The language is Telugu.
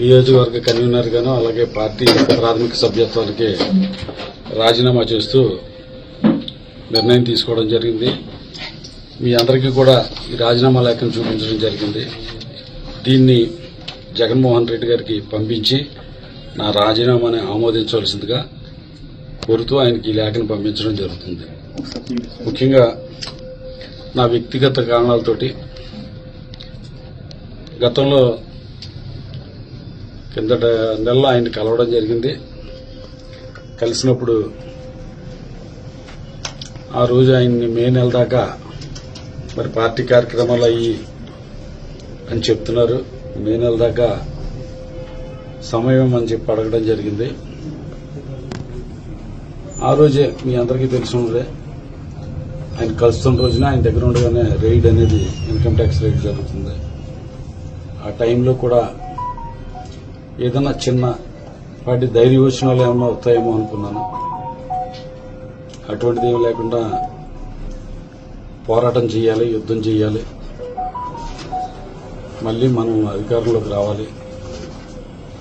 నియోజకవర్గ కన్వీనర్ గాను అలాగే పార్టీ ప్రాథమిక సభ్యత్వానికి రాజీనామా చేస్తూ నిర్ణయం తీసుకోవడం జరిగింది. మీ అందరికీ కూడా ఈ రాజీనామా లేఖను చూపించడం జరిగింది. దీన్ని జగన్మోహన్ రెడ్డి గారికి పంపించి నా రాజీనామాని ఆమోదించవలసిందిగా కోరుతూ ఆయనకి ఈ లేఖను పంపించడం జరుగుతుంది. ముఖ్యంగా నా వ్యక్తిగత కారణాలతోటి గతంలో కిందట నెలలో ఆయన కలవడం జరిగింది. కలిసినప్పుడు ఆ రోజు ఆయన్ని మే నెల దాకా మరి పార్టీ కార్యక్రమాలు అయ్యి అని చెప్తున్నారు. మే నెల దాకా సమయం అని చెప్పి అడగడం జరిగింది. ఆ రోజే మీ అందరికీ తెలిసినదే ఆయన కలుస్తున్న రోజున ఆయన దగ్గర ఉండగానే రైడ్ అనేది ఇన్కమ్ ట్యాక్స్ రైడ్ జరుగుతుంది. ఆ టైంలో కూడా ఏదైనా చిన్న వాటి ధైర్యవచనాలు ఏమన్నా అవుతాయేమో అనుకున్నాను. అటువంటిది ఏమి లేకుండా పోరాటం చేయాలి యుద్ధం చేయాలి. మళ్ళీ మనం అధికారంలోకి రావాలి.